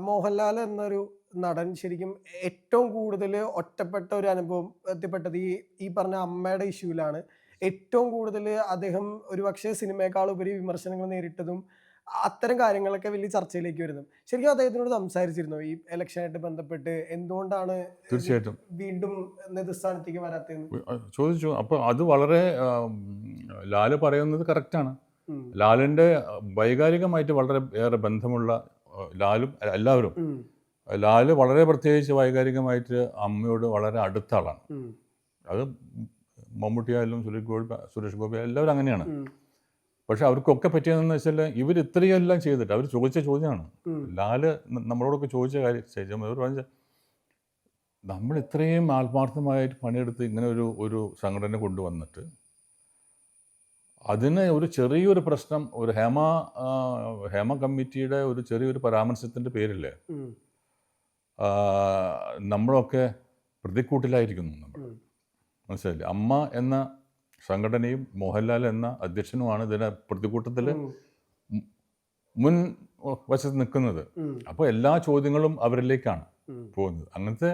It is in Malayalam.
മോഹൻലാൽ എന്നൊരു നടൻ ശരിക്കും ഏറ്റവും കൂടുതൽ ഒറ്റപ്പെട്ട ഒരു അനുഭവം എത്തിപ്പെട്ടത് ഈ ഈ പറഞ്ഞ അമ്മയുടെ ഇഷ്യൂലാണ്. ഏറ്റവും കൂടുതൽ അദ്ദേഹം ഒരു പക്ഷേ സിനിമയെക്കാൾ ഉപരി വിമർശനങ്ങൾ നേരിട്ടതും അത്തരം കാര്യങ്ങളൊക്കെ വലിയ ചർച്ചയിലേക്ക് വരുന്നു. ശരിക്കും അദ്ദേഹത്തിനോട് സംസാരിച്ചിരുന്നു ഈ ഇലക്ഷനായിട്ട് ബന്ധപ്പെട്ട്? എന്തുകൊണ്ടാണ് തീർച്ചയായിട്ടും. വീണ്ടും നേതൃസ്ഥാനത്തേക്ക് വരാത്തതെന്ന്? ചോദിച്ചു. അപ്പോൾ അത് വളരെ ലാൽ പറയുന്നത് കറക്റ്റാണ്. ആണ് ലാലിന്റെ വൈകാരികമായിട്ട് വളരെ ഏറെ ബന്ധമുള്ള ലാലും എല്ലാവരും. ലാൽ വളരെ പ്രത്യേകിച്ച് വൈകാരികമായിട്ട് അമ്മയോട് വളരെ അടുത്ത ആളാണ് അത് മമ്മൂട്ടിയായാലും സുരേഷ് ഗോപി സുരേഷ് ഗോപി എല്ലാവരും അങ്ങനെയാണ്. പക്ഷെ അവർക്കൊക്കെ പറ്റിയതെന്ന് വെച്ചാൽ ഇവർ ഇത്രയെല്ലാം ചെയ്തിട്ട് അവർ ചോദിച്ച ചോദ്യമാണ്. ലാൽ നമ്മളോടൊക്കെ ചോദിച്ച കാര്യം ശേഷം അവർ പറഞ്ഞ നമ്മൾ ഇത്രയും ആത്മാർത്ഥമായിട്ട് പണിയെടുത്ത് ഇങ്ങനെ ഒരു ഒരു സംഘടന കൊണ്ടുവന്നിട്ട് അതിന് ഒരു ചെറിയൊരു പ്രശ്നം ഒരു ഹേമ ഹേമ കമ്മിറ്റിയുടെ ഒരു ചെറിയൊരു പരാമർശത്തിന്റെ. ആ, നമ്മളൊക്കെ പ്രതിക്കൂട്ടിലായിരിക്കുന്നു നമ്മൾ. മനസ്സിലായില്ലേ അമ്മ എന്ന സംഘടനയും മോഹൻലാൽ എന്ന അധ്യക്ഷനുമാണ് ഇതിനെ പ്രതിക്കൂട്ടത്തിൽ ഉം. മുൻ വശത്ത് നിൽക്കുന്നത്. അപ്പോൾ എല്ലാ ചോദ്യങ്ങളും അവരിലേക്കാണ്. പോകുന്നത് അങ്ങനത്തെ